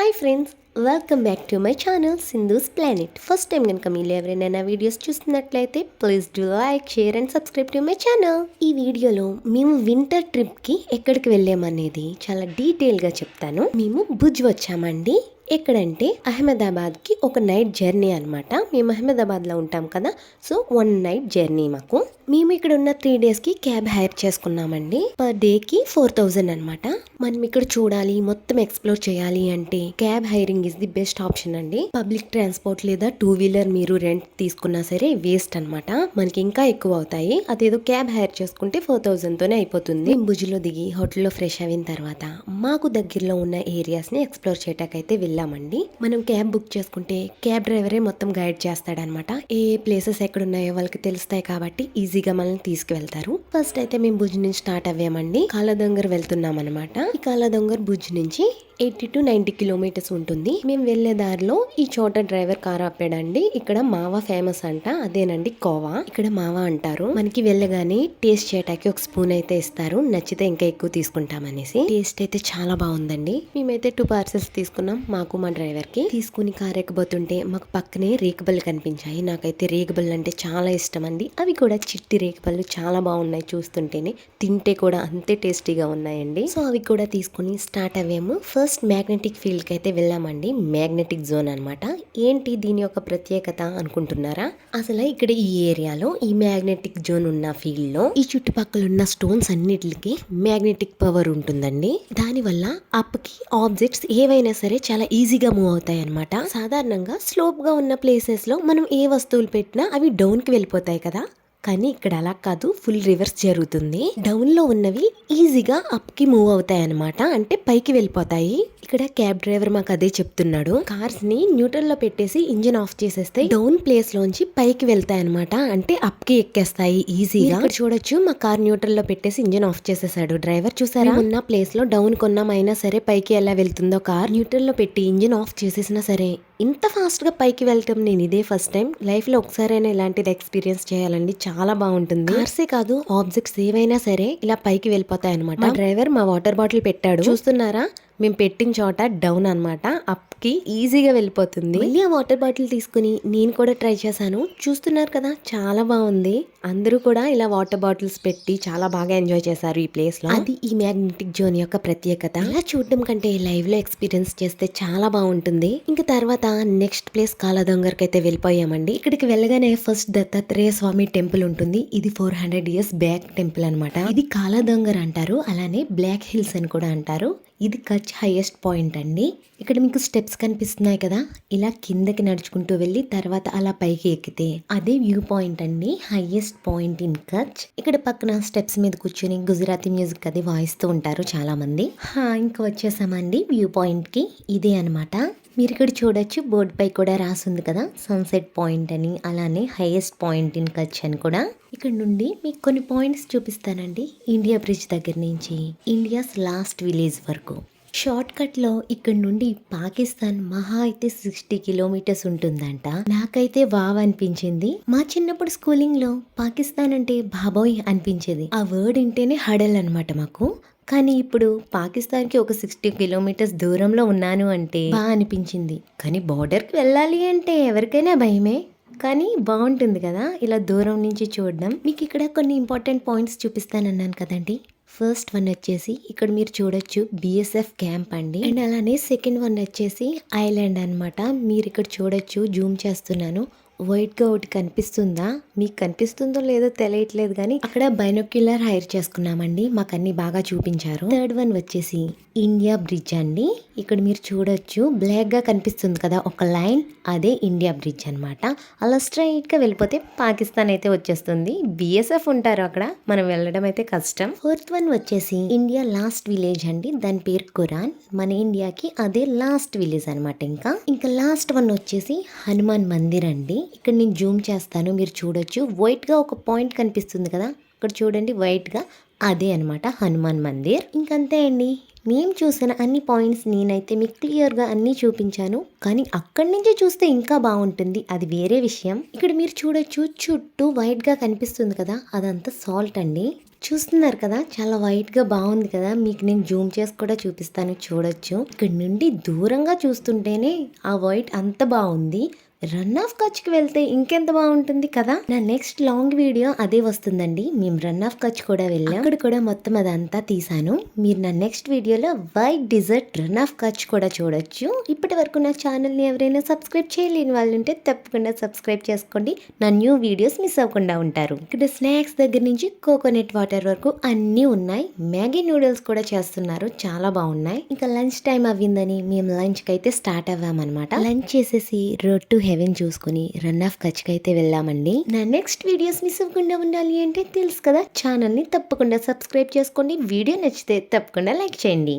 Hi friends welcome back to my channel Sindhu's planet first time కనుక మీరు ఎవరైనా నా వీడియోస్ చూస్తున్నట్లయితే please do like share and subscribe to my channel ఈ వీడియోలో మేము వింటర్ ట్రిప్కి ఎక్కడికి వెళ్ళామనేది చాలా డీటెయిల్గా చెప్తాను. మేము భుజ్ వచ్చామండి. ఎక్కడంటే అహ్మదాబాద్కి ఒక నైట్ జర్నీ అనమాట మేము అహ్మదాబాద్లో ఉంటాం కదా సో వన్ నైట్ జర్నీ మాకు. మేము ఇక్కడ ఉన్న త్రీ డేస్కి క్యాబ్ హైర్ చేసుకున్నామండి. పర్ డేకి ఫోర్ థౌజండ్ అనమాట మనం ఇక్కడ చూడాలి మొత్తం ఎక్స్ప్లోర్ చేయాలి అంటే cab hiring is the best option అండి. పబ్లిక్ ట్రాన్స్పోర్ట్ లేదా టూ వీలర్ మీరు రెంట్ తీసుకున్నా సరే వేస్ట్ అనమాట మనకి ఇంకా ఎక్కువ అవుతాయి. అదేదో క్యాబ్ హైర్ చేసుకుంటే ఫోర్ థౌజండ్ తోనే అయిపోతుంది. భుజిలో దిగి హోటల్లో ఫ్రెష్ అయిన తర్వాత మాకు దగ్గరలో ఉన్న ఏరియాస్ని ఎక్స్ప్లోర్ చేయటాకైతే వెళ్ళామండి. మనం క్యాబ్ బుక్ చేసుకుంటే క్యాబ్ డ్రైవరే మొత్తం గైడ్ చేస్తాడనమాట ఏ ప్లేసెస్ ఎక్కడ ఉన్నాయో వాళ్ళకి తెలుస్తాయి కాబట్టి ఈజీ ఈజీగా మనల్ని తీసుకువెళ్తారు. ఫస్ట్ అయితే మేము భుజ్ నుంచి స్టార్ట్ అవ్వామండి. కాలదొంగర్ వెళ్తున్నాం అనమాట ఈ కాలదొంగర్ భుజ్ నుంచి ఎయిటీ టు నైన్టీ కిలోమీటర్స్ ఉంటుంది. మేము వెళ్ళే దారిలో ఈ చోట డ్రైవర్ కార్ ఆపాడండి. ఇక్కడ మావా ఫేమస్ అంట. అదేనండి కోవా. ఇక్కడ మావా అంటారు. మనకి వెళ్ళగానే టేస్ట్ చేయటానికి ఒక స్పూన్ అయితే ఇస్తారు. నచ్చితే ఇంకా ఎక్కువ తీసుకుంటామనేసి. టేస్ట్ అయితే చాలా బాగుందండి. మేమైతే టూ పార్సెల్స్ తీసుకున్నాం. మాకు మా డ్రైవర్కి తీసుకుని కార్ ఎక్కబోతుంటే మాకు పక్కనే రేకుబల్ కనిపించాయి. నాకైతే రేకుబల్ అంటే చాలా ఇష్టం అండి. అవి కూడా చిట్టి రేకుబళ్ళు చాలా బాగున్నాయి చూస్తుంటేనే. తింటే కూడా అంతే టేస్టీగా ఉన్నాయండి. సో అవి కూడా తీసుకుని స్టార్ట్ అవ్వాము ఫస్ట్ మ్యాగ్నెటిక్ ఫీల్డ్కి అయితే వెళ్ళామండి. మ్యాగ్నెటిక్ జోన్ అనమాట ఏంటి దీని యొక్క ప్రత్యేకత అనుకుంటున్నారా? అసలు ఇక్కడ ఈ ఏరియాలో ఈ మ్యాగ్నెటిక్ జోన్ ఉన్న ఫీల్డ్లో ఈ చుట్టుపక్కల ఉన్న స్టోన్స్ అన్నిటికి మ్యాగ్నెటిక్ పవర్ ఉంటుందండి. దానివల్ల అప్కి ఆబ్జెక్ట్స్ ఏవైనా సరే చాలా ఈజీగా మూవ్ అవుతాయి అనమాట సాధారణంగా స్లోప్గా ఉన్న ప్లేసెస్లో మనం ఏ వస్తువులు పెట్టినా అవి డౌన్కి వెళ్ళిపోతాయి కదా. కానీ ఇక్కడ అలా కాదు ఫుల్ రివర్స్ జరుగుతుంది. డౌన్లో ఉన్నవి ఈజీగా అప్కి మూవ్ అవుతాయి అనమాట అంటే పైకి వెళ్ళిపోతాయి. ఇక్కడ క్యాబ్ డ్రైవర్ మాకు అదే చెప్తున్నాడు. కార్స్ని న్యూట్రల్లో పెట్టేసి ఇంజిన్ ఆఫ్ చేసేస్తే డౌన్ ప్లేస్ లోంచి పైకి వెళ్తాయి అనమాట అంటే అప్కి ఎక్కేస్తాయి ఈజీగా. చూడొచ్చు మా కార్ న్యూట్రల్లో పెట్టేసి ఇంజిన్ ఆఫ్ చేసేసాడు. డ్రైవర్ చూసారా? ఉన్న ప్లేస్లో డౌన్ కొన్నాం అయినా సరే పైకి ఎలా వెళ్తుందో కార్ న్యూట్రల్లో పెట్టి ఇంజిన్ ఆఫ్ చేసేసినా సరే. ఇంత ఫాస్ట్గా పైకి వెళ్ళటం నేను ఇదే ఫస్ట్ టైం. లైఫ్లో ఒకసారైనా ఇలాంటిది ఎక్స్పీరియన్స్ చేయాలండి. చాలా బాగుంటుంది. కార్సే కాదు ఆబ్జెక్ట్స్ ఏవైనా సరే ఇలా పైకి వెళ్ళిపోతాయి అనమాట డ్రైవర్ మా వాటర్ బాటిల్ పెట్టాడు. చూస్తున్నారా? మేము పెట్టిన చోట డౌన్ అనమాట అప్కి ఈజీగా వెళ్ళిపోతుంది. మళ్ళీ ఆ వాటర్ బాటిల్ తీసుకుని నేను కూడా ట్రై చేశాను. చూస్తున్నారు కదా చాలా బాగుంది. అందరూ కూడా ఇలా వాటర్ బాటిల్స్ పెట్టి చాలా బాగా ఎంజాయ్ చేశారు ఈ ప్లేస్లో అది ఈ మ్యాగ్నెటిక్ జోన్ యొక్క ప్రత్యేకత. ఇలా చూడడం కంటే లైవ్లో ఎక్స్పీరియన్స్ చేస్తే చాలా బాగుంటుంది. ఇంకా తర్వాత నెక్స్ట్ ప్లేస్ కాలదొంగర్కి అయితే వెళ్ళిపోయామండి. ఇక్కడికి వెళ్ళగానే ఫస్ట్ దత్తాత్రేయ స్వామి టెంపుల్ ఉంటుంది. ఇది four hundred years back temple అన్నమాట. ఇది కాలదొంగర్ అంటారు. అలానే బ్లాక్ హిల్స్ అని కూడా అంటారు. ఇది కచ్ హైయెస్ట్ పాయింట్ అండి. ఇక్కడ మీకు స్టెప్స్ కనిపిస్తున్నాయి కదా. ఇలా కిందకి నడుచుకుంటూ వెళ్ళి తర్వాత అలా పైకి ఎక్కితే అదే వ్యూ పాయింట్ అండి. Highest point in Kutch. ఇక్కడ పక్కన స్టెప్స్ మీద కూర్చొని గుజరాతీ మ్యూజిక్ అది వాయిస్తూ ఉంటారు చాలా మంది హా ఇంకా వచ్చేసామండి వ్యూ పాయింట్కి ఇదే అన్నమాట. మీరు ఇక్కడ చూడొచ్చు బోర్డుపై కూడా రాసింది కదా సన్సెట్ పాయింట్ అని అలానే హైయెస్ట్ పాయింట్ ఇన్ కచ్ అని కూడా. ఇక్కడ నుండి మీకు కొన్ని పాయింట్స్ చూపిస్తానండి. ఇండియా బ్రిడ్జ్ దగ్గర నుంచి ఇండియాస్ లాస్ట్ విలేజ్ వరకు. షార్ట్ కట్లో ఇక్కడ నుండి పాకిస్తాన్ మహా అయితే సిక్స్టీ కిలోమీటర్స్ ఉంటుందంట. నాకైతే వావ్ అనిపించింది. మా చిన్నప్పుడు స్కూలింగ్లో పాకిస్తాన్ అంటే బాబోయ్ అనిపించేది. ఆ వర్డ్ వింటేనే హడల్ అనమాట మాకు. కానీ ఇప్పుడు పాకిస్తాన్కి ఒక సిక్స్టీ కిలోమీటర్స్ దూరంలో ఉన్నాను అంటే బాగా అనిపించింది. కానీ బార్డర్కి వెళ్ళాలి అంటే ఎవరికైనా భయమే. కానీ బాగుంటుంది కదా ఇలా దూరం నుంచి చూడడం. మీకు ఇక్కడ కొన్ని ఇంపార్టెంట్ పాయింట్స్ చూపిస్తానన్నాను కదండి. ఫస్ట్ వన్ వచ్చేసి ఇక్కడ మీరు చూడొచ్చు బిఎస్ఎఫ్ క్యాంప్ అండి. అండ్ అలానే సెకండ్ వన్ వచ్చేసి ఐలాండ్ అన్నమాట. మీరు ఇక్కడ చూడొచ్చు జూమ్ చేస్తున్నాను. వైట్గా ఒకటి కనిపిస్తుందా? మీకు కనిపిస్తుందో లేదో తెలియట్లేదు కానీ అక్కడ బైనోక్యులర్ హైర్ చేసుకున్నామండి. మాకు అన్ని బాగా చూపించారు. థర్డ్ వన్ వచ్చేసి ఇండియా బ్రిడ్జ్ అండి. ఇక్కడ మీరు చూడొచ్చు. బ్లాక్గా కనిపిస్తుంది కదా ఒక లైన్. అదే ఇండియా బ్రిడ్జ్ అనమాట అలా స్ట్రైట్గా వెళ్ళిపోతే పాకిస్తాన్ అయితే వచ్చేస్తుంది. బిఎస్ఎఫ్ ఉంటారు అక్కడ. మనం వెళ్ళడం అయితే కష్టం. ఫోర్త్ వన్ వచ్చేసి ఇండియా లాస్ట్ విలేజ్ అండి. దాని పేరు కురాన్ మన ఇండియాకి అదే లాస్ట్ విలేజ్ అనమాట ఇంకా. ఇంకా లాస్ట్ వన్ వచ్చేసి హనుమాన్ మందిర్ అండి. ఇక్కడ నేను జూమ్ చేస్తాను మీరు చూడొచ్చు. వైట్గా ఒక పాయింట్ కనిపిస్తుంది కదా ఇక్కడ చూడండి వైట్గా అదే అన్నమాట హనుమాన్ మందిర్. ఇంకంతే అండి. మేము చూసిన అన్ని పాయింట్స్ నేనైతే మీకు క్లియర్గా అన్నీ చూపించాను. కానీ అక్కడి నుంచి చూస్తే ఇంకా బాగుంటుంది. అది వేరే విషయం. ఇక్కడ మీరు చూడొచ్చు చుట్టూ వైట్గా కనిపిస్తుంది కదా అదంతా సాల్ట్ అండి. చూస్తున్నారు కదా చాలా వైట్గా బాగుంది కదా. మీకు నేను జూమ్ చేసి కూడా చూపిస్తాను చూడొచ్చు. ఇక్కడ నుండి దూరంగా చూస్తుంటేనే ఆ వైట్ అంత బాగుంది. రన్ ఆఫ్ కచ్కి వెళ్తే ఇంకెంత బాగుంటుంది కదా? నా నెక్స్ట్ లాంగ్ వీడియో అదే వస్తుందండి. మేము రన్ ఆఫ్ కచ్ కూడా వెళ్ళాం. అక్కడ కూడా మొత్తం అదంతా తీసాను మీరు నా నెక్స్ట్ వీడియోలో white desert Rann of Kutch కూడా చూడొచ్చు. ఇప్పటి వరకు నా ఛానల్ని ఎవరైనా సబ్స్క్రైబ్ చేయలేని వాళ్ళు ఉంటే తప్పకుండా సబ్స్క్రైబ్ చేసుకోండి. నా న్యూ వీడియోస్ మిస్ అవ్వకుండా ఉంటారు. ఇక్కడ స్నాక్స్ దగ్గర నుంచి కోకోనట్ వాటర్ వరకు అన్నీ ఉన్నాయి. మ్యాగీ నూడిల్స్ కూడా చేస్తున్నారు. చాలా బాగున్నాయి. ఇంకా లంచ్ టైం అవ్విందని మేము లంచ్కి అయితే స్టార్ట్ అవ్వామన్నమాట. లంచ్ చేసేసి రోడ్ టు హెవెన్ చూసుకుని రన్ ఆఫ్ కచ్కి వెళ్ళామండి నా నెక్స్ట్ వీడియోస్ మిస్ అవ్వకుండా ఉండాలి అంటే తెలుసు కదా ఛానల్ని తప్పకుండా సబ్స్క్రైబ్ చేసుకోండి. వీడియో నచ్చితే తప్పకుండా లైక్ చేయండి.